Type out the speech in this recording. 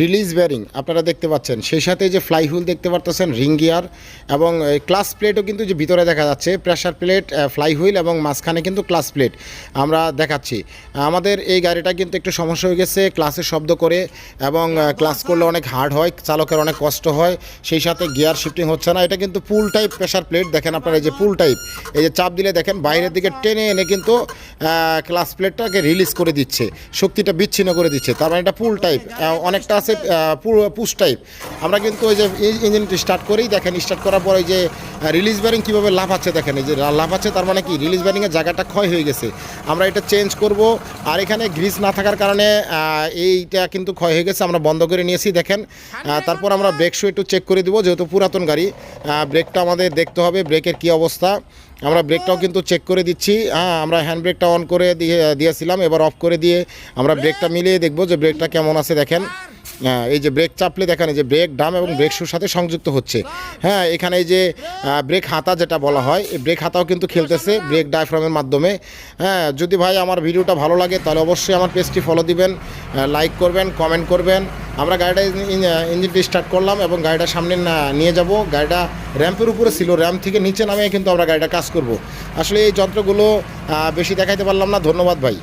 Release bearing আপনারা দেখতে পাচ্ছেন। সেই সাথে যে ফ্লাই হুইল দেখতে পারতেছেন রিং গিয়ার এবং ক্লাস প্লেটও কিন্তু যে ভিতরে দেখা যাচ্ছে প্রেশার প্লেট ফ্লাই হুইল এবং মাঝখানে কিন্তু ক্লাস প্লেট আমরা দেখাচ্ছি। আমাদের এই গাড়িটা কিন্তু একটু সমস্যা হয়ে গেছে ক্লাসে শব্দ করে এবং ক্লাস করলে অনেক হার্ড হয়, চালকের অনেক কষ্ট হয়, সেই সাথে গিয়ার শিফটিং হচ্ছে না। এটা কিন্তু পুল টাইপ প্রেশার প্লেট দেখেন আপনারা এই যে পুল টাইপ এই যে চাপ দিলে দেখেন বাইরের দিকে টেনে এনে কিন্তু ক্লাস প্লেটটাকে রিলিজ করে দিচ্ছে, শক্তিটা বিচ্ছিন্ন করে দিচ্ছে, তার মানে এটা পুল টাইপ অনেকটা আছে পুশ টাইপ আমরা কিন্তু ওই যে ইঞ্জিনটি স্টার্ট করেই দেখেন স্টার্ট করার পর যে রিলিজ ব্যারিং কীভাবে লাফাচ্ছে দেখেন, এই যে লাফাচ্ছে তার মানে কি রিলিজ ব্যারিংয়ের জায়গাটা ক্ষয় হয়ে গেছে। আমরা এটা চেঞ্জ করব, আর এখানে গ্রিস না থাকার কারণে এইটা কিন্তু ক্ষয় হয়ে গেছে, আমরা বন্ধ করে নিয়েছি, দেখেন। তারপর আমরা ব্রেক শু একটু চেক করে দেবো, যেহেতু পুরাতন গাড়ি ব্রেকটা আমাদের দেখতে হবে ব্রেকের কী অবস্থা। আমরা ব্রেকটাও কিন্তু চেক করে দিচ্ছি। হ্যাঁ আমরা হ্যান্ড ব্রেকটা অন করে দিয়ে, দিয়েছিলাম, এবার অফ করে দিয়ে আমরা ব্রেকটা মিলিয়ে দেখব যে ব্রেকটা কেমন আছে, দেখেন। এই যে ব্রেক চাপলে দেখেন, এই যে ব্রেক ডাম এবং ব্রেক শুর সাথে সংযুক্ত হচ্ছে। হ্যাঁ এখানে এই যে ব্রেক হাতা যেটা বলা হয়, এই ব্রেক হাতাও কিন্তু খেলতেছে ব্রেক ডায়াফ্রামের মাধ্যমে। হ্যাঁ যদি ভাই আমার ভিডিওটা ভালো লাগে, তাহলে অবশ্যই আমার পেজটি ফলো দিবেন লাইক করবেন কমেন্ট করবেন। আমরা গাড়িটা ইঞ্জিনটি স্টার্ট করলাম এবং গাড়িটা সামনে নিয়ে যাব। গাড়িটা র্যাম্পের উপরে ছিল র্যাম্প থেকে নিচে নামে কিন্তু আমরা গাড়িটা কাজ করব। আসলে এই যন্ত্রগুলো বেশি দেখাইতে পারলাম না। ধন্যবাদ ভাই।